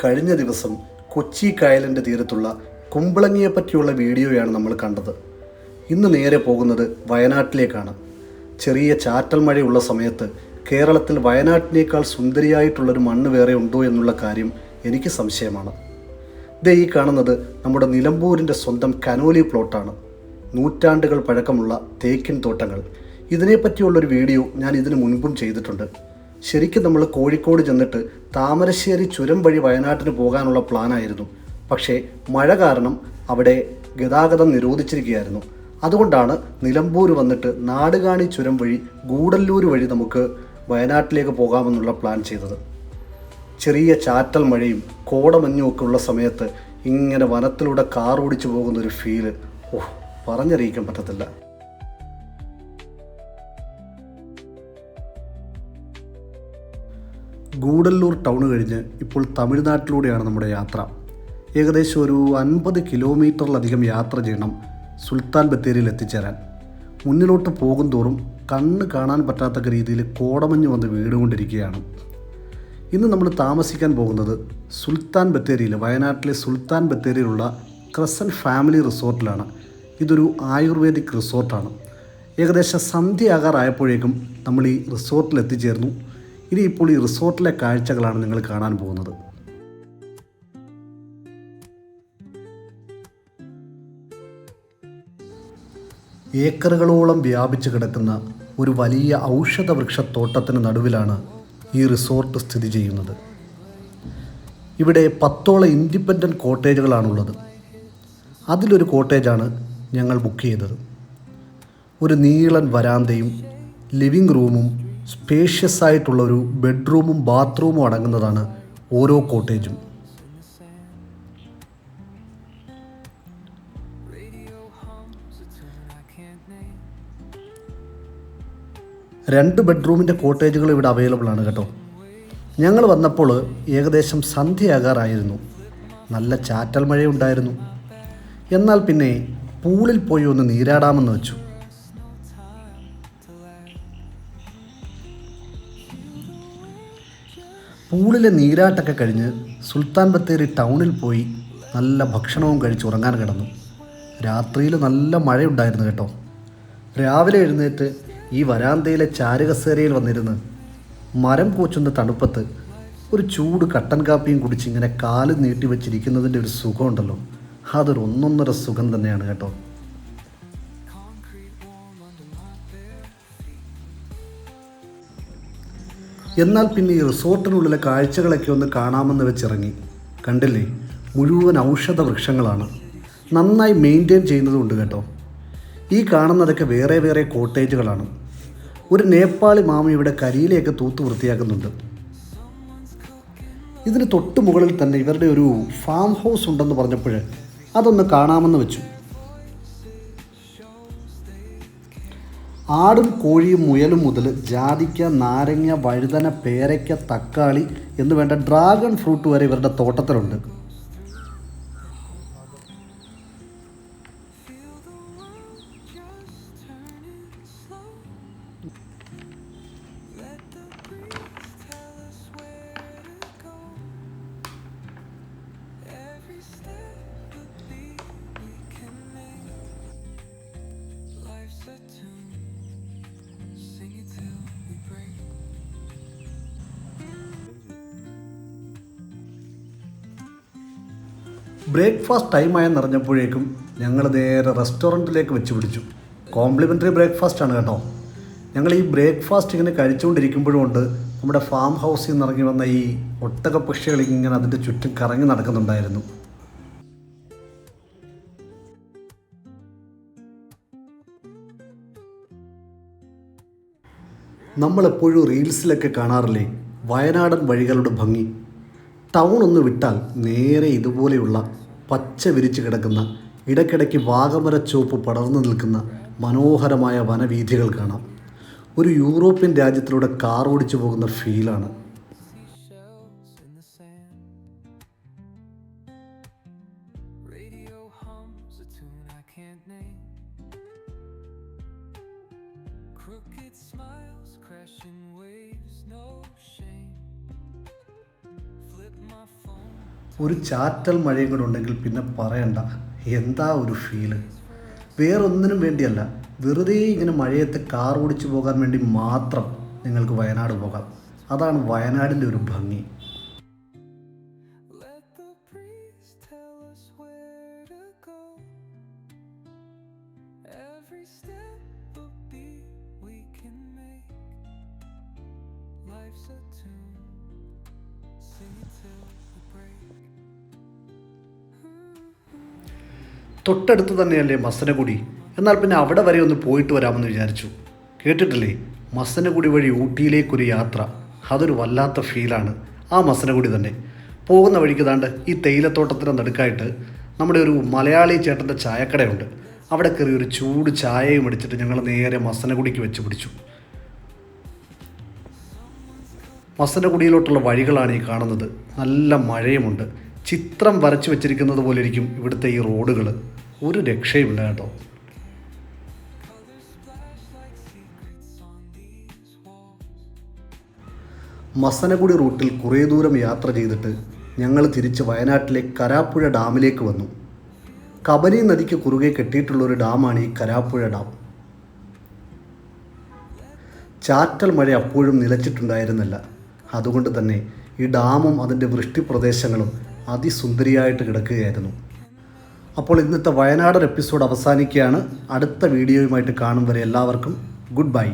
കഴിഞ്ഞ ദിവസം കൊച്ചി കായലിന്റെ തീരത്തുള്ള കുമ്പളങ്ങിയെ പറ്റിയുള്ള വീഡിയോയാണ് നമ്മൾ കണ്ടത്. ഇന്ന് നേരെ പോകുന്നത് വയനാട്ടിലേക്കാണ്. ചെറിയ ചാറ്റൽ മഴയുള്ള സമയത്ത് കേരളത്തിൽ വയനാട്ടിനേക്കാൾ സുന്ദരിയായിട്ടുള്ളൊരു മണ്ണ് വേറെ ഉണ്ടോ എന്നുള്ള കാര്യം എനിക്ക് സംശയമാണ്. ഇത് ഈ കാണുന്നത് നമ്മുടെ നിലമ്പൂരിന്റെ സ്വന്തം കനോലി പ്ലോട്ടാണ്. നൂറ്റാണ്ടുകൾ പഴക്കമുള്ള തേക്കിൻ തോട്ടങ്ങൾ. ഇതിനെപ്പറ്റിയുള്ളൊരു വീഡിയോ ഞാൻ ഇതിനു മുൻപും ചെയ്തിട്ടുണ്ട്. ശരിക്കും നമ്മൾ കോഴിക്കോട് ചെന്നിട്ട് താമരശ്ശേരി ചുരം വഴി വയനാട്ടിന് പോകാനുള്ള പ്ലാനായിരുന്നു. പക്ഷേ മഴ കാരണം അവിടെ ഗതാഗതം നിരോധിച്ചിരിക്കുകയായിരുന്നു. അതുകൊണ്ടാണ് നിലമ്പൂർ വന്നിട്ട് നാടുകാണി ചുരം വഴി ഗൂഡല്ലൂർ വഴി നമുക്ക് വയനാട്ടിലേക്ക് പോകാമെന്നുള്ള പ്ലാൻ ചെയ്തത്. ചെറിയ ചാറ്റൽ മഴയും കോടമഞ്ഞുമൊക്കെ ഉള്ള സമയത്ത് ഇങ്ങനെ വനത്തിലൂടെ കാർ ഓടിച്ചു പോകുന്ന ഒരു ഫീൽ ഓ പറഞ്ഞറിയിക്കാൻ പറ്റത്തില്ല. ഗൂഡല്ലൂർ ടൗൺ കഴിഞ്ഞ് ഇപ്പോൾ തമിഴ്നാട്ടിലൂടെയാണ് നമ്മുടെ യാത്ര. ഏകദേശം ഒരു അൻപത് കിലോമീറ്ററിലധികം യാത്ര ചെയ്യണം സുൽത്താൻ ബത്തേരിയിൽ എത്തിച്ചേരാൻ. മുന്നിലോട്ട് പോകും തോറും കണ്ണ് കാണാൻ പറ്റാത്തക്ക രീതിയിൽ കോടമഞ്ഞ് വന്ന് വീടുകൊണ്ടിരിക്കുകയാണ് ഇന്ന് നമ്മൾ താമസിക്കാൻ പോകുന്നത് സുൽത്താൻ ബത്തേരിയിൽ വയനാട്ടിലെ സുൽത്താൻ ബത്തേരിയിലുള്ള ക്രസൻ ഫാമിലി റിസോർട്ടിലാണ്. ഇതൊരു ആയുർവേദിക് റിസോർട്ടാണ്. ഏകദേശം സന്ധ്യയാകാറായപ്പോഴേക്കും നമ്മൾ ഈ റിസോർട്ടിൽ എത്തിച്ചേർന്നു. ഇനി ഇപ്പോൾ ഈ റിസോർട്ടിലെ കാഴ്ചകളാണ് നിങ്ങൾ കാണാൻ പോകുന്നത്. ഏക്കറുകളോളം വ്യാപിച്ചു കിടക്കുന്ന ഒരു വലിയ ഔഷധ വൃക്ഷത്തോട്ടത്തിന് നടുവിലാണ് ഈ റിസോർട്ട് സ്ഥിതി ചെയ്യുന്നത്. ഇവിടെ പത്തോളം ഇൻഡിപെൻഡന്റ് കോട്ടേജുകളാണുള്ളത്. അതിലൊരു കോട്ടേജാണ് ഞങ്ങൾ ബുക്ക് ചെയ്തത്. ഒരു നീളൻ വരാന്തയും ലിവിംഗ് റൂമും സ്പേഷ്യസ് ആയിട്ടുള്ള ഒരു ബെഡ്റൂമും ബാത്റൂമും അടങ്ങുന്നതാണ് ഓരോ കോട്ടേജും. രണ്ട് ബെഡ്റൂമിന്റെ കോട്ടേജുകൾ ഇവിടെ അവൈലബിൾ ആണ് കേട്ടോ. ഞങ്ങൾ വന്നപ്പോൾ ഏകദേശം സന്ധ്യയാകാറായിരുന്നു. നല്ല ചാറ്റൽ മഴയുണ്ടായിരുന്നു. എന്നാൽ പിന്നെ പൂളിൽ പോയി ഒന്ന് നീരാടാമെന്ന് വെച്ചു. പൂളിലെ നീരാട്ടൊക്കെ കഴിഞ്ഞ് സുൽത്താൻ ബത്തേരി ടൗണിൽ പോയി നല്ല ഭക്ഷണവും കഴിച്ച് ഉറങ്ങാൻ കിടന്നു. രാത്രിയിൽ നല്ല മഴയുണ്ടായിരുന്നു കേട്ടോ. രാവിലെ എഴുന്നേറ്റ് ഈ വരാന്തയിലെ ചാരുകസേരയിൽ വന്നിരുന്ന് മരം കൂച്ചുന്ന തണുപ്പത്ത് ഒരു ചൂട് കട്ടൻ കാപ്പിയും കുടിച്ച് ഇങ്ങനെ കാൽ നീട്ടി വെച്ചിരിക്കുന്നതിന്റെ ഒരു സുഖമുണ്ടല്ലോ. അതൊരു ഒന്നൊന്നര സുഖം തന്നെയാണ് കേട്ടോ. എന്നാൽ പിന്നെ ഈ റിസോർട്ടിനുള്ളിലെ കാഴ്ചകളൊക്കെ ഒന്ന് കാണാമെന്ന് വെച്ചിറങ്ങി. കണ്ടില്ലേ? മുഴുവൻ ഔഷധ വൃക്ഷങ്ങളാണ് നന്നായി മെയിന്റെയിൻ ചെയ്യുന്നതുണ്ട് കേട്ടോ. ഈ കാണുന്നതൊക്കെ വേറെ വേറെ കോട്ടേജുകളാണ്. ഒരു നേപ്പാളി മാമ ഇവിടെ കരിയിലെയൊക്കെ തൂത്ത് വൃത്തിയാക്കുന്നുണ്ട്. ഇതിന് തൊട്ട് മുകളിൽ തന്നെ ഇവരുടെ ഒരു ഫാം ഹൗസ് ഉണ്ടെന്ന് പറഞ്ഞപ്പോൾ അതൊന്ന് കാണാമെന്ന് വെച്ചു. ആടും കോഴിയും മുയലും മുതൽ ജാതിക്ക നാരങ്ങ വഴുതന പേരയ്ക്ക തക്കാളി എന്ന് വേണ്ട ഡ്രാഗൺ ഫ്രൂട്ട് വരെ ഇവരുടെ തോട്ടത്തിലുണ്ട്. ബ്രേക്ക്ഫാസ്റ്റ് ടൈമായെന്ന് അറിഞ്ഞപ്പോഴേക്കും ഞങ്ങൾ നേരെ റെസ്റ്റോറന്റിലേക്ക് വെച്ച് പിടിച്ചു. കോംപ്ലിമെന്ററി ബ്രേക്ക്ഫാസ്റ്റ് ആണ് കേട്ടോ. ഞങ്ങൾ ഈ ബ്രേക്ക്ഫാസ്റ്റ് ഇങ്ങനെ കഴിച്ചുകൊണ്ടിരിക്കുമ്പോഴുണ്ട് നമ്മുടെ ഫാം ഹൗസിൽ നിന്ന് ഇറങ്ങി വന്ന ഈ ഒട്ടക പക്ഷികൾ ഇങ്ങനെ അതിന്റെ ചുറ്റും കറങ്ങി നടക്കുന്നുണ്ടായിരുന്നു. നമ്മളെപ്പോഴും റീൽസിലൊക്കെ കാണാറില്ലേ? വയനാടൻ വഴികളുടെ ഭംഗി. ടൗൺ ഒന്ന് വിട്ടാൽ നേരെ ഇതുപോലെയുള്ള പച്ച വിരിച്ച് കിടക്കുന്ന ഇടയ്ക്കിടയ്ക്ക് വാഗമരച്ചോപ്പ് പടർന്നു നിൽക്കുന്ന മനോഹരമായ വനവീഥികൾ കാണാം. ഒരു യൂറോപ്യൻ രാജ്യത്തിലൂടെ കാർ ഓടിച്ചു പോകുന്ന ഫീലാണ് ഒരു ചാറ്റൽ മഴയും കൂടെ ഉണ്ടെങ്കിൽ പിന്നെ പറയണ്ട. എന്താ ഒരു ഫീൽ വേറൊന്നിനും വേണ്ടിയല്ല. വെറുതെ ഇങ്ങനെ മഴയത്ത് കാർ ഓടിച്ചു പോകാൻ വേണ്ടി മാത്രം നിങ്ങൾക്ക് വയനാട് പോകാം. അതാണ് വയനാടിന്റെ ഒരു ഭംഗി. Life's a tune, sing it till. തൊട്ടടുത്ത് തന്നെയല്ലേ മസനഗുടി എന്നാൽ പിന്നെ അവിടെ വരെ ഒന്ന് പോയിട്ട് വരാമെന്ന് വിചാരിച്ചു. കേട്ടിട്ടില്ലേ? മസനഗുടി വഴി ഊട്ടിയിലേക്കൊരു യാത്ര. അതൊരു വല്ലാത്ത ഫീലാണ്. ആ മസനഗുടി തന്നെ. പോകുന്ന വഴിക്ക് താണ്ട് ഈ തേയിലത്തോട്ടത്തിന്റെ നടുക്കായിട്ട് നമ്മുടെ ഒരു മലയാളി ചേട്ടന്റെ ചായക്കടയുണ്ട്. അവിടെ കയറി ഒരു ചൂട് ചായയും അടിച്ചിട്ട് ഞങ്ങൾ നേരെ മസനഗുടിക്ക് വെച്ച് പിടിച്ചു. മസനഗുഡിയിലോട്ടുള്ള വഴികളാണ് ഈ കാണുന്നത്. നല്ല മഴയുമുണ്ട്. ചിത്രം വരച്ചു വെച്ചിരിക്കുന്നത് പോലെ ഇരിക്കും ഇവിടുത്തെ ഈ റോഡുകൾ ഒരു രക്ഷയുമില്ല കേട്ടോ. മസനഗുഡി റൂട്ടിൽ കുറേ ദൂരം യാത്ര ചെയ്തിട്ട് ഞങ്ങൾ തിരിച്ച് വയനാട്ടിലെ കരാപ്പുഴ ഡാമിലേക്ക് വന്നു. കബനി നദിക്ക് കുറുകെ കെട്ടിയിട്ടുള്ള ഒരു ഡാമാണ് ഈ കരാപ്പുഴ ഡാം. ചാറ്റൽ മഴ അപ്പോഴും നിലച്ചിട്ടുണ്ടായിരുന്നില്ല. അതുകൊണ്ട് തന്നെ ഈ ഡാമും അതിന്റെ വൃഷ്ടിപ്രദേശങ്ങളും അതിസുന്ദരിയായിട്ട് കിടക്കുകയായിരുന്നു. അപ്പോൾ ഇന്നത്തെ വയനാടൻ എപ്പിസോഡ് അവസാനിക്കുകയാണ്. അടുത്ത വീഡിയോയുമായിട്ട് കാണും വരെ എല്ലാവർക്കും ഗുഡ് ബൈ.